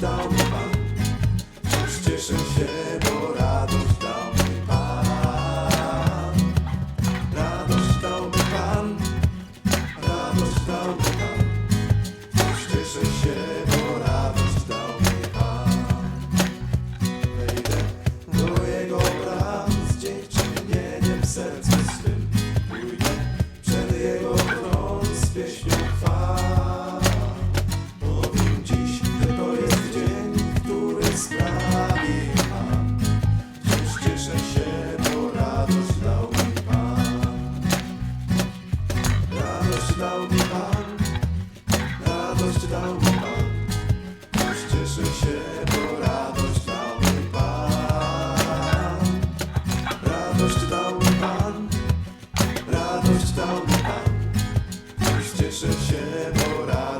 stop. dał Pan. Już cieszę się, bo radość dał mi Pan. Radość dał mi Pan. Radość dał mi Pan. Już cieszę się, bo radość